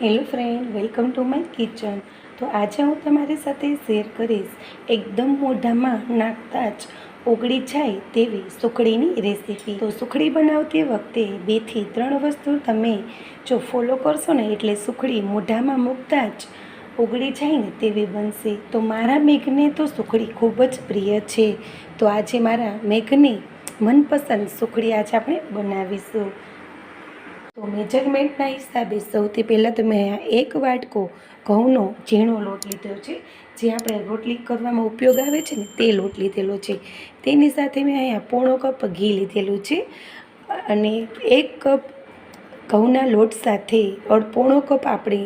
Hello friend, welcome to my kitchen. તો આજે હું તમારી સાથે શેર કરીશ એકદમ મોઢામાં નાખતા જ ઓગળી જાય તેવી સુખડીની રેસીપી. તો સુખડી બનાવતી વખતે બેથી ત્રણ વસ્તુ તમે જો ફોલો કરશો ને એટલે સુખડી મોઢામાં મૂકતા જ ઓગળી જાય ને તેવી બનશે. તો મારા મેઘને તો સુખડી ખૂબ જ પ્રિય છે. તો આજે મારા મેઘની મનપસંદ સુખડી આજે આપણે બનાવીશું. તો મેજરમેન્ટના હિસાબે સૌથી પહેલાં તો મેં અહીંયા એક વાટકો ઘઉંનો ઝીણો લોટ લીધો છે. જે આપણે રોટલી કરવામાં ઉપયોગ આવે છે ને તે લોટ લીધેલો છે. તેની સાથે મેં અહીંયા પોણો કપ ઘી લીધેલું છે અને એક કપ ઘઉંના લોટ સાથે પોણો કપ આપણે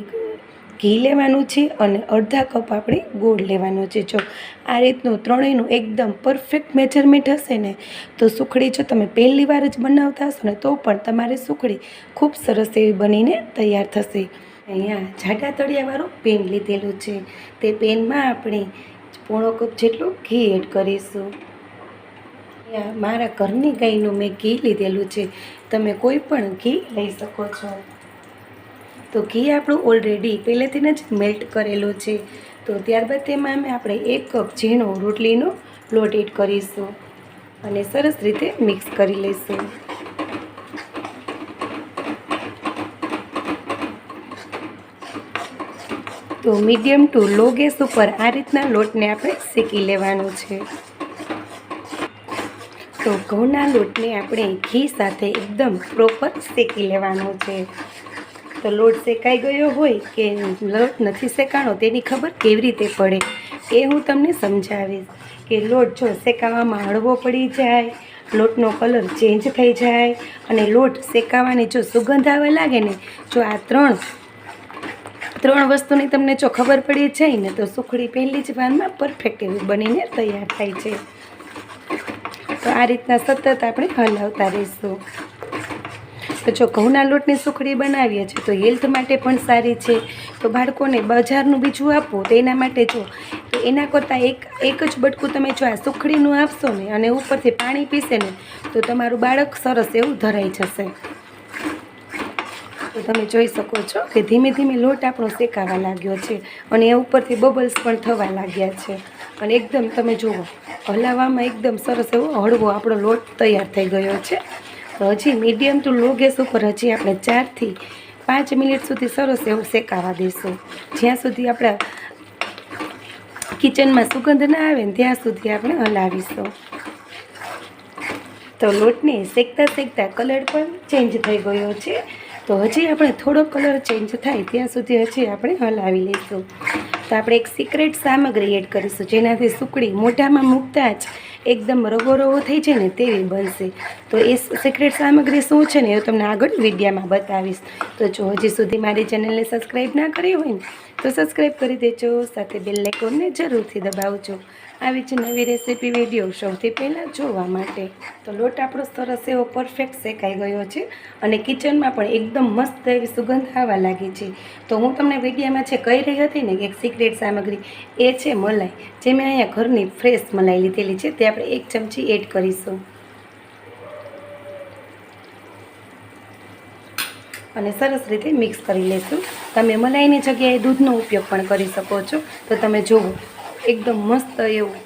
ઘી લેવાનું છે અને અડધા કપ આપણે ગોળ લેવાનો છે. જો આ રીતનું ત્રણેયનું એકદમ પરફેક્ટ મેજરમેન્ટ હશે ને, તો સુખડી જો તમે પહેલી વાર જ બનાવતા હશો ને, તો પણ તમારી સુખડી ખૂબ સરસ એવી બનીને તૈયાર થશે. અહીંયા જાડા તળિયાવાળું પેન લીધેલું છે. તે પેનમાં આપણે પોણો કપ જેટલું ઘી એડ કરીશું. મારા ઘરની ગાયનું મેં ઘી લીધેલું છે. તમે કોઈ પણ ઘી લઈ શકો છો. તો ઘી આપણું ઓલરેડી પહેલેથી જ મેલ્ટ કરેલું છે. તો ત્યારબાદ તેમાં આપણે એક કપ ઝીણો રોટલીનો લોટ એડ કરીશું અને સરસ રીતે મિક્સ કરી લઈશું. તો મીડિયમ ટુ લો ગેસ ઉપર આ રીતના લોટને આપણે શેકી લેવાનો છે. તો ઘઉંના લોટને આપણે ઘી સાથે એકદમ પ્રોપર શેકી લેવાનો છે. તો લોટ શેકાઈ ગયો હોય કે લોટ નથી શેકાણો તેની ખબર કેવી રીતે પડે એ હું તમને સમજાવીશ કે લોટ જો શેકાવામાં હળવો પડી જાય, લોટનો કલર ચેન્જ થઈ જાય અને લોટ શેકાવાની જો સુગંધ આવવા લાગે ને, જો આ ત્રણ ત્રણ વસ્તુની તમને જો ખબર પડી જાય ને તો સુખડી પહેલી જ વારમાં પરફેક્ટ એવી બનીને તૈયાર થાય છે. તો આ રીતના સતત આપણે હલાવતા રહીશું. તો જો ઘઉંના લોટની સુખડી બનાવીએ છીએ, તો હેલ્થ માટે પણ સારી છે. તો બાળકોને બજારનું બીજું આપવું તો એના માટે જો. એના કરતાં એક એક જ બટકું તમે જો આ સુખડીનું આપશો ને, અને ઉપરથી પાણી પીશે ને તો તમારું બાળક સરસ એવું ધરાઈ જશે. તો તમે જોઈ શકો છો કે ધીમે ધીમે લોટ આપણો શેકાવા લાગ્યો છે, અને એ ઉપરથી બબલ્સ પણ થવા લાગ્યા છે. અને એકદમ તમે જુઓ હલાવવામાં એકદમ સરસ એવો હળવો આપણો લોટ તૈયાર થઈ ગયો છે. તો હજી મીડિયમ ટુ લો ગેસ ઉપર હજી આપણે ચારથી પાંચ મિનિટ સુધી સરસ એવું શેકાવા દઈશું. જ્યાં સુધી આપણે કિચનમાં સુગંધ ના આવે ને ત્યાં સુધી આપણે હલાવીશું. તો લોટને શેકતા શેકતા કલર પણ ચેન્જ થઈ ગયો છે. તો હજી આપણે થોડો કલર ચેન્જ થાય ત્યાં સુધી હજી આપણે હલાવી લઈશું. તો આપણે એક સિક્રેટ સામગ્રી એડ કરીશું, જેનાથી સુકડી મોઢામાં મૂકતા જ એકદમ રવો રવો થઈ જાય ને તેવી બનશે. તો એ સિક્રેટ સામગ્રી શું છે ને એ તમને આગળ વિડીયામાં બતાવીશ. તો જો હજી સુધી મારી ચેનલને સબસ્ક્રાઈબ ના કરી હોય ને, તો સબસ્ક્રાઈબ કરી દેજો. સાથે બેલ આઇકોનને જરૂરથી દબાવજો. આવી જ નવી રેસીપી વીડિયો સૌથી પહેલાં જોવા માટે. તો લોટ આપણો સરસ એવો પરફેક્ટ શેકાઈ ગયો છે અને કિચનમાં પણ એકદમ મસ્ત એવી સુગંધ આવવા લાગી છે. તો હું તમને વિડીયામાં છે કહી રહી હતી ને, એક સિક્રેટ સામગ્રી એ છે મલાઈ. જે મેં અહીંયા ઘરની ફ્રેશ મલાઈ લીધેલી છે તે આપણે એક ચમચી એડ કરીશું. અને સરસ રીતે મિક્સ કરી લેશું. તમે મલાઈની જગ્યાએ દૂધનો ઉપયોગ પણ કરી શકો છો. તો તમે જુઓ એકદમ મસ્ત એવું.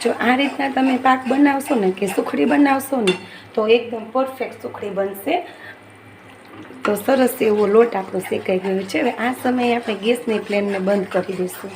જો આ રીતના તમે પાક બનાવશો ને કે સુખડી બનાવશો ને, તો એકદમ પરફેક્ટ સુખડી બનશે. તો સરસ એવો લોટ આપણો શેકાઈ ગયો છે. હવે આ સમયે આપણે ગેસની ફ્લેમને બંધ કરી દઈશું.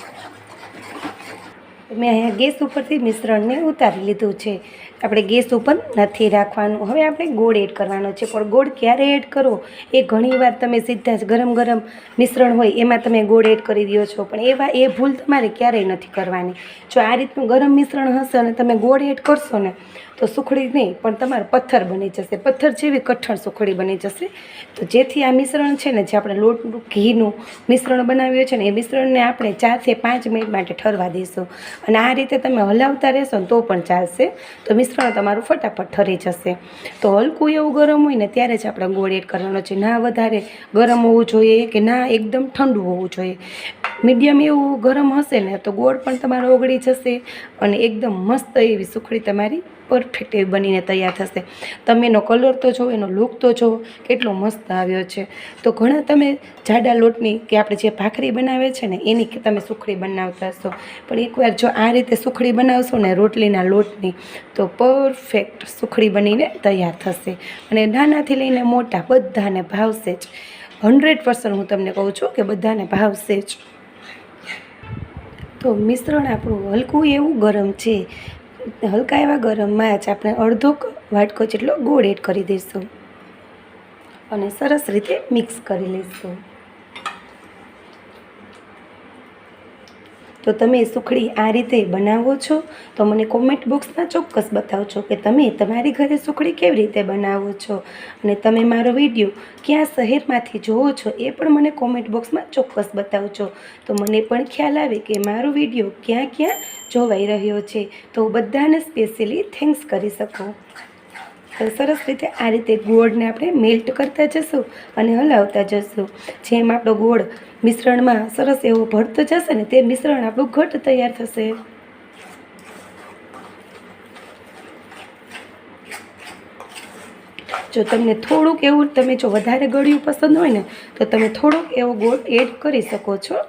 મેં અહીંયા ગેસ ઉપરથી મિશ્રણને ઉતારી લીધું છે. આપણે ગેસ ઉપર નથી રાખવાનું. હવે આપણે ગોળ એડ કરવાનો છે. પણ ગોળ ક્યારે એડ કરો એ ઘણીવાર તમે સીધા જ ગરમ ગરમ મિશ્રણ હોય એમાં તમે ગોળ એડ કરી દો છો. પણ એવા એ ભૂલ તમારે ક્યારેય નથી કરવાની. જો આ રીતનું ગરમ મિશ્રણ હશે અને તમે ગોળ એડ કરશો ને તો સુખડી નહીં, પણ તમારે પથ્થર બની જશે. પથ્થર જેવી કઠણ સુખડી બની જશે. તો જેથી આ મિશ્રણ છે ને, જે આપણે લોટનું ઘીનું મિશ્રણ બનાવ્યું છે ને, એ મિશ્રણને આપણે ચારથી પાંચ મિનિટ માટે ઠરવા દઈશું. અને આ રીતે તમે હલાવતા રહેશો ને તો પણ ચાલશે. તો મિશ્રણ તમારું ફટાફટ ઠરી જશે. તો હલકું એવું ગરમ હોય ને, ત્યારે જ આપણે ગોળ એડ કરવાનો છે. ના વધારે ગરમ હોવું જોઈએ કે ના એકદમ ઠંડુ હોવું જોઈએ. મીડિયમ એવું ગરમ હશે ને તો ગોળ પણ તમારો ઓગળી જશે અને એકદમ મસ્ત એવી સુખડી તમારી પરફેક્ટ એવી બનીને તૈયાર થશે. તમે એનો કલર તો જો એનો લુક તો જો કેટલો મસ્ત આવ્યો છે. તો ઘણા તમે જાડા લોટની કે આપણે જે ભાખરી બનાવે છે ને એની તમે સુખડી બનાવતા હશો. પણ એકવાર જો આ રીતે સુખડી બનાવશો ને રોટલીના લોટની, તો પરફેક્ટ સુખડી બનીને તૈયાર થશે. અને નાનાથી લઈને મોટા બધાને ભાવશે જ. હંડ્રેડ પર્સન્ટ હું તમને કહું છું કે બધાને ભાવશે જ. તો મિશ્રણ આપણું હલકું એવું ગરમ છે. હલકા એવા ગરમમાં જ આપણે અડધો વાટકો જેટલો ગોળ એડ કરી દઈશું. અને સરસ રીતે મિક્સ કરી લઈશું. તો તમે સુખડી આ રીતે બનાવો છો? તો મને કોમેન્ટ બોક્સમાં ચોક્કસ બતાવજો કે તમે તમારી ઘરે સુખડી કેવી રીતે બનાવો છો? અને તમે મારો વીડિયો ક્યાં શહેરમાંથી જોવો છો એ પણ મને કોમેન્ટ બોક્સમાં ચોક્કસ બતાવજો. તો મને પણ ખ્યાલ આવે કે મારો વીડિયો ક્યાં ક્યાં જોવાઈ રહ્યો છે. તો બધાને સ્પેશિયલી થેન્ક્સ કરી શકું. તો સરસ રીતે આ રીતે ગોળને આપણે મેલ્ટ કરતા જશું અને હલાવતા જશું. જેમ આપણો ગોળ મિશ્રણમાં સરસ એવો ભળતો જશે ને તે મિશ્રણ આપણું ઘટ તૈયાર થશે. જો તમને થોડુંક એવું, તમે જો વધારે ગળ્યું પસંદ હોય ને, તો તમે થોડોક એવો ગોળ એડ કરી શકો છો.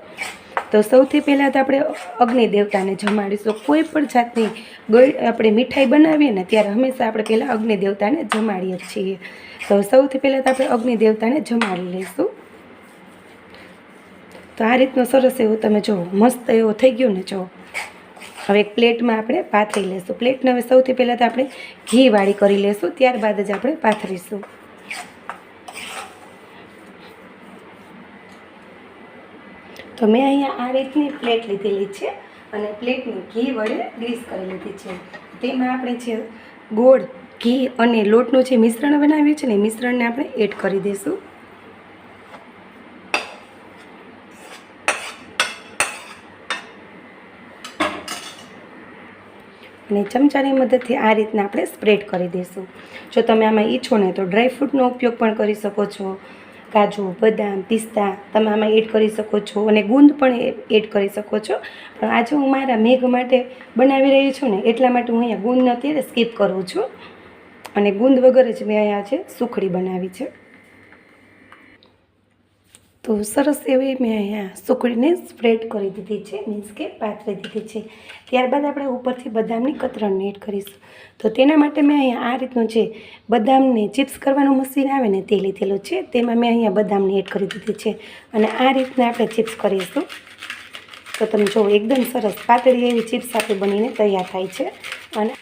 તો સૌથી પહેલાં તો આપણે અગ્નિ દેવતાને જમાડીશું. કોઈ પણ જાતની ગળ આપણે મીઠાઈ બનાવીએ ને ત્યારે હંમેશા આપણે પહેલાં અગ્નિ દેવતાને જમાડીએ છીએ. તો સૌથી પહેલાં તો આપણે અગ્નિ દેવતાને જમાડી લઈશું. તો આ રીતનો સરસ એવો તમે જો મસ્ત એવો થઈ ગયો ને જો. હવે એક પ્લેટમાં આપણે પાથરી લેશું પ્લેટને હવે સૌથી પહેલાં તો આપણે ઘીવાળી કરી લેશું ત્યારબાદ જ આપણે પાથરીશું. તો મેં અહીંયા આ રીતની પ્લેટ લીધેલી છે અને પ્લેટને ઘી વડે ગ્રીસ કરી લીધી છે. તેમાં આપણે જે ગોળ, ઘી અને લોટનું જે મિશ્રણ બનાવ્યું છે ને મિશ્રણને આપણે એડ કરી દઈશું. અને ચમચાની મદદથી આ રીતના આપણે સ્પ્રેડ કરી દઈશું. જો તમે આમાં ઈચ્છો ને તો ડ્રાયફ્રૂટનો ઉપયોગ પણ કરી શકો છો. કાજુ, બદામ, પિસ્તા તમે આમાં એડ કરી શકો છો અને ગુંદ પણ એડ કરી શકો છો. પણ આજે હું મારા મેઘ માટે બનાવી રહી છું ને એટલા માટે હું અહીંયા ગુંદ અત્યારે સ્કીપ કરું છું. અને ગુંદ વગર જ મેં અહીંયા છે સુખડી બનાવી છે. તો સરસ એવી મેં અહીંયા સુકડીને સ્પ્રેડ કરી દીધી છે મીન્સ કે પાથરી દીધી છે. ત્યારબાદ આપણે ઉપરથી બદામની કતરણને એડ કરીશું. તો તેના માટે મેં અહીંયા આ રીતનું છે બદામને ચિપ્સ કરવાનું મશીન આવે ને તે લીધેલું છે, તેમાં મેં અહીંયા બદામને એડ કરી દીધી છે. અને આ રીતના આપણે ચિપ્સ કરીશું. તો તમે જુઓ એકદમ સરસ પાતળી એવી ચિપ્સ આપણી બનીને તૈયાર થાય છે. અને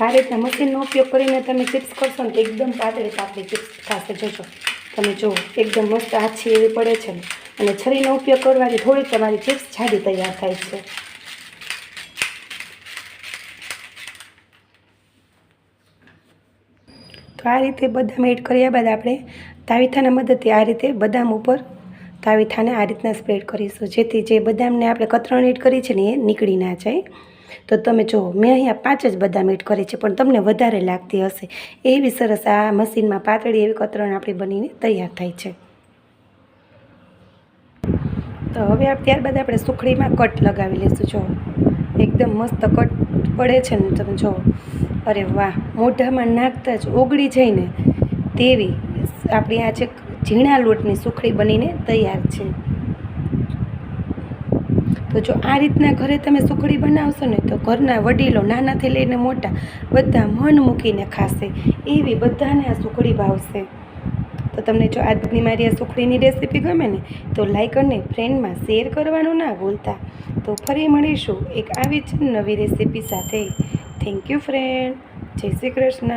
આ રીતના મશીનનો ઉપયોગ કરીને તમે ચિપ્સ કરશો ને તો એકદમ પાતળી પાતળી ચિપ્સ થશે જોજો. તમે જુઓ, એકદમ મસ્ત આછી એવી પડે છે અને છરીનો ઉપયોગ કરવાથી થોડીક તમારી ચિપ્સ જાડી તૈયાર થાય છે. તો આ રીતે બદામ એડ કર્યા બાદ આપણે તાવીથાના મદદથી આ રીતે બદામ ઉપર તાવીથાને આ રીતના સ્પ્રેડ કરીશું. જેથી જે બદામને આપણે કતરણ એડ કરી છે ને એ નીકળી ના જાય. તો તમે જુઓ મેં અહીંયા પાંચ જ બદામ એડ કરી છે, પણ તમને વધારે લાગતી હશે. એવી સરસ આ મશીનમાં પાતળી એવી કતરણ આપણી બનીને તૈયાર થાય છે. તો હવે ત્યારબાદ આપણે સુખડીમાં કટ લગાવી લઈશું જો. એકદમ મસ્ત કટ પડે છે ને તમે જો. અરે વાહ, મોઢામાં નાખતા જ ઓગળી જાય ને તેવી આપણી આ જે ઝીણા લોટની સુખડી બનીને તૈયાર છે. તો જો આ રીતના ઘરે તમે સુખડી બનાવશો ને તો ઘરના વડીલો નાનાથી લઈને મોટા બધા મન મૂકીને ખાશે. એવી બધાને આ સુખડી ભાવશે. તો તમને જો આજની મારી આ સુખડીની રેસીપી ગમે ને, તો લાઈક અને ફ્રેન્ડમાં શેર કરવાનું ના ભૂલતા. તો ફરી મળીશું એક આવી જ નવી રેસીપી સાથે. થેન્ક યુ ફ્રેન્ડ જય શ્રી કૃષ્ણ.